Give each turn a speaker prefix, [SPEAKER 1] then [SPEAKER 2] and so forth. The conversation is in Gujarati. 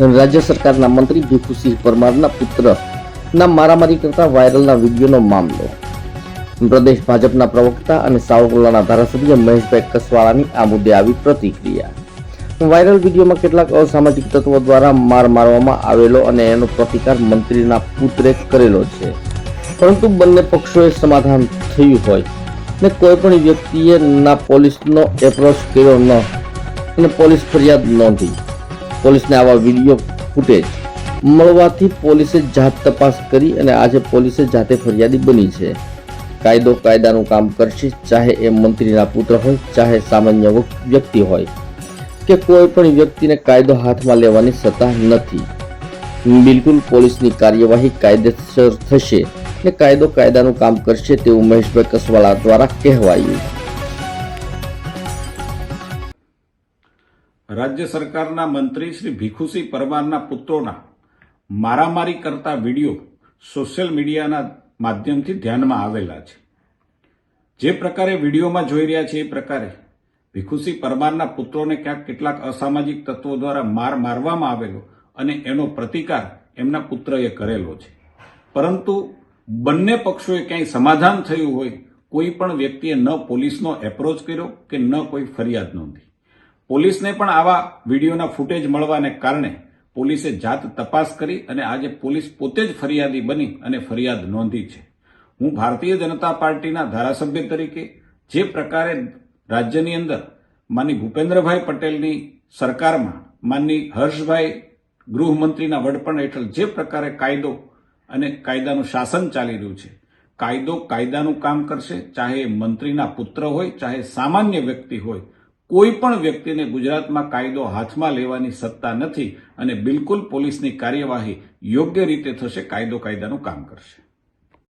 [SPEAKER 1] રાજ્ય સરકારના મંત્રી ભીખુસિંહ પરમારના પુત્રના મારામારી કરતા વાયરલના વિડીયોનો મામલો. પ્રદેશ ભાજપના પ્રવક્તા અને સાવરકુંડલાના ધારાસભ્ય મહેશભાઈ કસવાળાની આ મુદ્દે આવી પ્રતિક્રિયા. વાયરલ વિડીયોમાં કેટલાક અસામાજિક તત્વો દ્વારા માર મારવામાં આવેલો અને એનો પ્રતિકાર મંત્રીના પુત્રે કરેલો છે. પરંતુ બંને પક્ષોએ સમાધાન થયું હોય ને કોઈ પણ વ્યક્તિએ ના પોલીસનો એપ્રોચ કર્યો ન અને પોલીસ ફરિયાદ નોંધી. પોલીસને આવા વીડિયો ફૂટેજ મળવાથી પોલીસે જાત તપાસ કરી અને આજે પોલીસે જાતે ફરિયાદી બની છે. કાયદો કાયદાનું કામ કરશે, ચાહે એ મંત્રીના પુત્ર હોય, ચાહે સામાન્ય વ્યક્તિ હોય. કે કોઈ પણ વ્યક્તિને કાયદો હાથમાં લેવાની સત્તા નથી. બિલકુલ પોલીસની કાર્યવાહી કાયદેસર થશે. ને કાયદો કાયદાનું કામ કરશે તેવું મહેશભાઈ કસવાળા દ્વારા કહેવાયું.
[SPEAKER 2] રાજ્ય સરકારના મંત્રી શ્રી ભીખુસિંહ પરમારના પુત્રોના મારામારી કરતા વીડિયો સોશિયલ મીડિયાના માધ્યમથી ધ્યાનમાં આવેલા છે. જે પ્રકારે વિડીયોમાં જોઈ રહ્યા છે એ પ્રકારે ભીખુસિંહ પરમારના પુત્રોને ક્યાંક કેટલાક અસામાજિક તત્વો દ્વારા માર મારવામાં આવેલો અને એનો પ્રતિકાર એમના પુત્રએ કરેલો છે. પરંતુ બંને પક્ષોએ ક્યાંય સમાધાન થયું હોય કોઈ પણ વ્યક્તિએ ન પોલીસનો એપ્રોચ કર્યો કે ન કોઈ ફરિયાદ નોંધી. પોલીસને પણ આવા વિડીયોના ફૂટેજ મળવાને કારણે પોલીસે જાત તપાસ કરી અને આજે પોલીસ પોતે જ ફરિયાદી બની અને ફરિયાદ નોંધી છે. હું ભારતીય જનતા પાર્ટીના ધારાસભ્ય તરીકે જે પ્રકારે રાજ્યની અંદર માની ભૂપેન્દ્રભાઈ પટેલની સરકારમાં માનની હર્ષભાઈ ગૃહમંત્રીના વડપણ હેઠળ જે પ્રકારે કાયદો અને કાયદાનું શાસન ચાલી રહ્યું છે, કાયદો કાયદાનું કામ કરશે, ચાહે મંત્રીના પુત્ર હોય, ચાહે સામાન્ય વ્યક્તિ હોય કોઈ પણ વ્યક્તિને ગુજરાતમાં કાયદો હાથમાં લેવાની સત્તા નથી અને બિલકુલ પોલીસની કાર્યવાહી યોગ્ય રીતે થશે, કાયદો કાયદાનું કામ કરશે.